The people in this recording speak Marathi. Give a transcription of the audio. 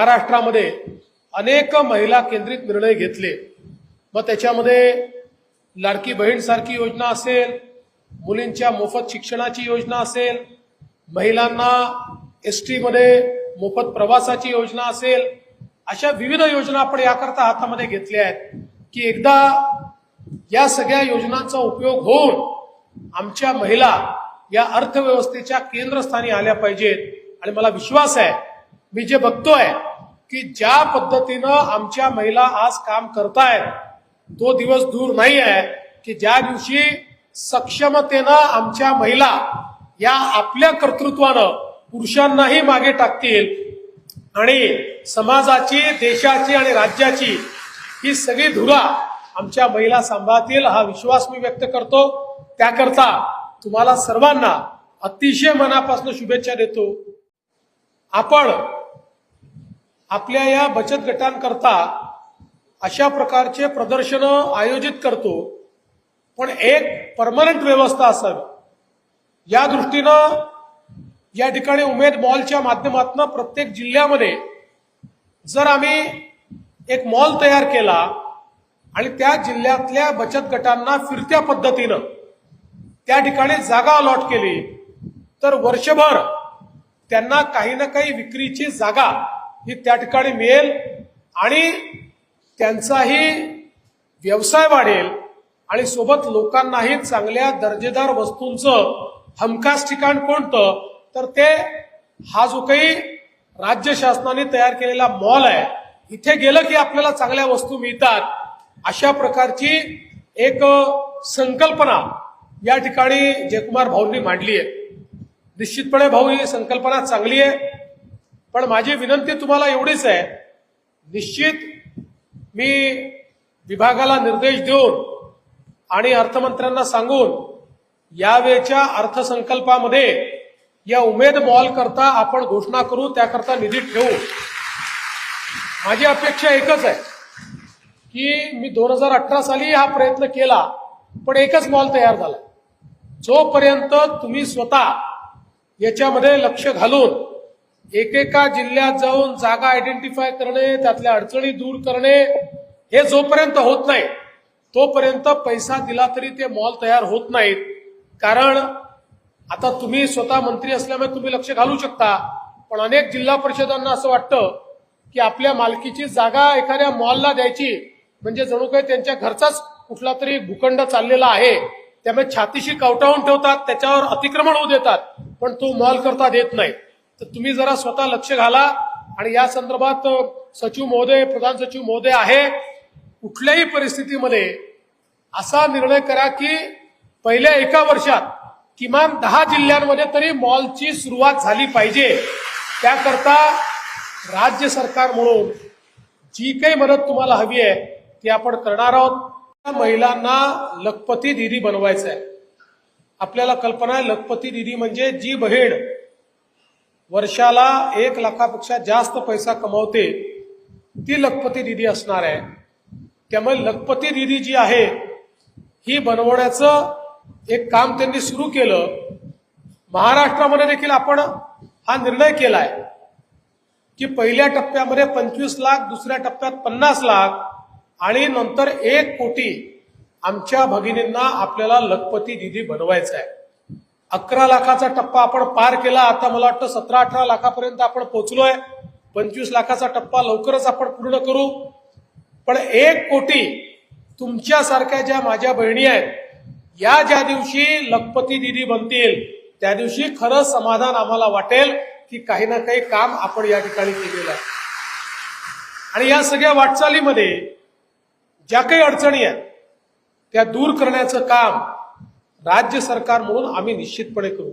महाराष्ट्रामध्ये अनेक महिला केंद्रित निर्णय घेतले. मग त्याच्यामध्ये लाडकी बहीण सारखी योजना असेल मुलींच्या मोफत शिक्षणाची योजना असेल महिलांना एस टीमध्ये मोफत प्रवासाची योजना असेल अशा विविध योजना आपण याकरता हातामध्ये घेतल्या आहेत. की एकदा या सगळ्या योजनांचा उपयोग होऊन आमच्या महिला या अर्थव्यवस्थेच्या केंद्रस्थानी आल्या पाहिजेत. आणि मला विश्वास आहे मी जे बघतोय की ज्या पद्धतीनं आमच्या महिला आज काम करतायत तो दिवस दूर नाही आहे की ज्या दिवशी सक्षमतेनं आमच्या महिला या आपल्या कर्तृत्वानं पुरुषांनाही मागे टाकतील आणि समाजाची देशाची आणि राज्याची ही सगळी धुरा आमच्या महिला सांभाळतील हा विश्वास मी व्यक्त करतो. त्याकरता तुम्हाला सर्वांना अतिशय मनापासून शुभेच्छा देतो. आपण आपल्या या बचत गटांकरता अशा प्रकारचे प्रदर्शनं आयोजित करतो. पण एक परमनंट व्यवस्था असावी या दृष्टीनं या ठिकाणी उमेद मॉलच्या माध्यमातून प्रत्येक जिल्ह्यामध्ये जर आम्ही एक मॉल तयार केला आणि त्या जिल्ह्यातल्या बचत गटांना फिरत्या पद्धतीनं त्या ठिकाणी जागा अलॉट केली तर वर्षभर त्यांना काही ना काही विक्रीची जागा ही त्या ठिकाणी मिळेल आणि त्यांचाही व्यवसाय वाढेल आणि सोबत लोकांनाही चांगल्या दर्जेदार वस्तूंचं हमखास ठिकाण कोणतं? तर ते हा जो काही राज्य शासनाने तयार केलेला मॉल आहे इथे गेलं की आपल्याला चांगल्या वस्तू मिळतात अशा प्रकारची एक संकल्पना या ठिकाणी जयकुमार भाऊंनी मांडली आहे. निश्चितपणे भाऊ ही संकल्पना चांगली आहे. पण माझी विनंती तुम्हाला एवढीच आहे निश्चित मी विभागाला निर्देश देऊन आणि अर्थमंत्र्यांना सांगून यावेळच्या अर्थसंकल्पामध्ये या उमेद मॉल करता आपण घोषणा करू त्याकरता निधी ठेवू. माझी अपेक्षा एकच आहे की मी दोन हजार अठरा साली हा प्रयत्न केला पण एकच मॉल तयार झाला. जोपर्यंत तुम्ही स्वतः याच्यामध्ये लक्ष घालून एकेका जिल्ह्यात जाऊन जागा आयडेंटिफाय करणे त्यातल्या अडचणी दूर करणे हे जोपर्यंत होत नाही तोपर्यंत पैसा दिला तरी ते मॉल तयार होत नाहीत. कारण आता तुम्ही स्वतः मंत्री असल्यामुळे तुम्ही लक्ष घालू शकता. पण अनेक जिल्हा परिषदांना असं वाटतं की आपल्या मालकीची जागा एखाद्या मॉलला द्यायची म्हणजे जणू काही त्यांच्या घरचाच कुठला तरी भूखंड चाललेला आहे त्यामुळे छातीशी कवटावून ठेवतात त्याच्यावर अतिक्रमण होऊ देतात पण तो मॉल करता देत नाही. तर तुम्ही जरा स्वतः लक्ष घाला. आणि या संदर्भात सचिव महोदय प्रधान सचिव महोदय आहे. कुठल्याही परिस्थितीमध्ये असा निर्णय करा की पहिल्या एका वर्षात किमान दहा जिल्ह्यांमध्ये तरी मॉलची सुरुवात झाली पाहिजे. त्याकरता राज्य सरकार म्हणून जी काही मदत तुम्हाला हवी आहे ती आपण करणार आहोत. त्या महिलांना लखपती दिदी बनवायचं आहे आपल्याला कल्पना आहे लखपती दिदी म्हणजे जी बहीण वर्षाला एक लाखापेक्षा जास्त पैसा कमवते ती लखपती दिदी असणार आहे. त्यामुळे लखपती दिदी जी आहे ही बनवण्याचं एक काम त्यांनी सुरू केलं. महाराष्ट्रामध्ये देखील आपण हा निर्णय केलाय की पहिल्या टप्प्यामध्ये पंचवीस लाख दुसऱ्या टप्प्यात पन्नास लाख आणि नंतर एक कोटी आमच्या भगिनींना आपल्याला लखपती दिदी बनवायचं आहे. अकरा लाखाचा टप्पा आपण पार केला. आता मला वाटतं सतरा अठरा लाखापर्यंत आपण पोहोचलोय पंचवीस लाखाचा टप्पा लवकरच आपण पूर्ण करू. पण एक कोटी तुमच्यासारख्या ज्या माझ्या बहिणी आहेत या ज्या दिवशी लखपती दिदी बनतील त्या दिवशी खरं समाधान आम्हाला वाटेल की काही ना काही काम आपण या ठिकाणी केलेलं आहे. आणि या सगळ्या वाटचालीमध्ये ज्या काही अडचणी आहेत त्या दूर करण्याचं काम राज्य सरकार म्हणून आम्ही निश्चितपणे करू.